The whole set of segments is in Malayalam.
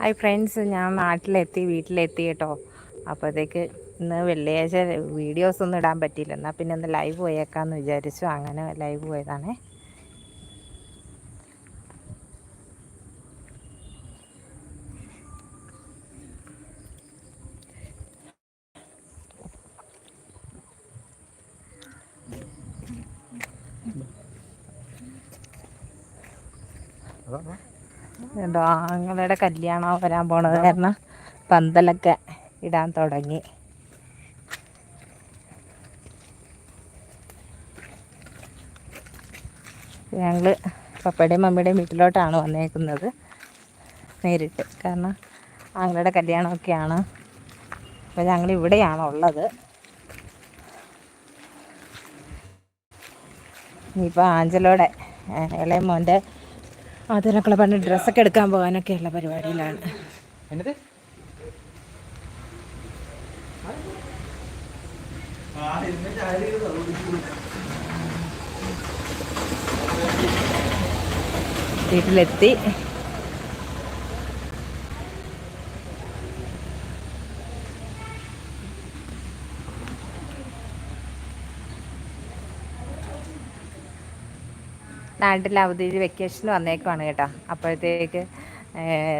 ഹായ് ഫ്രണ്ട്സ് ഞാൻ നാട്ടിലെത്തി വീട്ടിലെത്തി കേട്ടോ. അപ്പോഴത്തേക്ക് ഇന്ന് വെള്ളിയാഴ്ച വീഡിയോസ് ഒന്നും ഇടാൻ പറ്റിയില്ല. എന്നാൽ പിന്നെ ഒന്ന് ലൈവ് പോയേക്കാന്ന് വിചാരിച്ചു. അങ്ങനെ ലൈവ് പോയതാണേ. കേട്ടോ ആങ്ങളുടെ കല്യാണം വരാൻ പോണത് കാരണം പന്തലൊക്കെ ഇടാൻ തുടങ്ങി. ഞങ്ങൾ പപ്പയുടെയും മമ്മിയുടെയും വീട്ടിലോട്ടാണ് വന്നേക്കുന്നത് നേരിട്ട്. കാരണം ആങ്ങളുടെ കല്യാണമൊക്കെയാണ്. അപ്പോൾ ഞങ്ങൾ ഇവിടെയാണ് ഉള്ളത്. ഇനിയിപ്പോൾ ആഞ്ചലോടെ ഇളയ മോന്റെ അതിനൊക്കെ പറഞ്ഞ് ഡ്രസ്സൊക്കെ എടുക്കാൻ പോകാനൊക്കെയുള്ള പരിപാടിയിലാണ്. വീട്ടിലെത്തി. നാട്ടിൽ അവധി വെക്കേഷൻ വന്നേക്കുവാണ് കേട്ടോ. അപ്പോഴത്തേക്ക്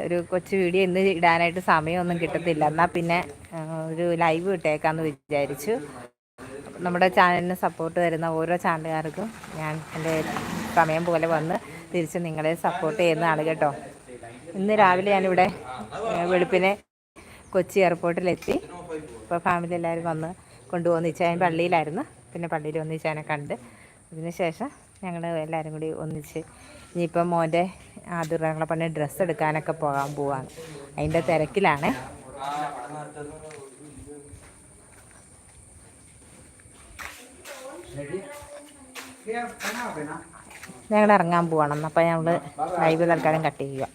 ഒരു കൊച്ചു വീഡിയോ ഇന്ന് ഇടാനായിട്ട് സമയമൊന്നും കിട്ടത്തില്ല. എന്നാൽ പിന്നെ ഒരു ലൈവ് ഇട്ടേക്കാന്ന് വിചാരിച്ചു. നമ്മുടെ ചാനലിന് സപ്പോർട്ട് തരുന്ന ഓരോ ചാനലുകാർക്കും ഞാൻ എന്റെ സമയം പോലെ വന്ന് തിരിച്ച് നിങ്ങളെ സപ്പോർട്ട് ചെയ്യുന്നതാണ് കേട്ടോ. ഇന്ന് രാവിലെ ഞാനിവിടെ വെളുപ്പിനെ കൊച്ചി എയർപോർട്ടിലെത്തി ഇപ്പോൾ ഫാമിലി എല്ലാവരും വന്ന് കൊണ്ടുപോകുന്ന ഇച്ചായൻ പള്ളിയിലായിരുന്നു. പിന്നെ പള്ളിയിൽ വന്ന് ഇച്ചായനെ കണ്ട്. അതിന് ശേഷം ഞങ്ങൾ എല്ലാവരും കൂടി ഒന്നിച്ച് ഇനിയിപ്പം മോന്റെ ആദ്യങ്ങളെ പറഞ്ഞ ഡ്രസ്സ് എടുക്കാനൊക്കെ പോകാൻ പോവാണ് അതിന്റെ തിരക്കിലാണ് ഞങ്ങൾ ഇറങ്ങാൻ പോവണം അപ്പം ഞങ്ങൾ ലൈവ് തൽക്കാലം കട്ട് ചെയ്യുക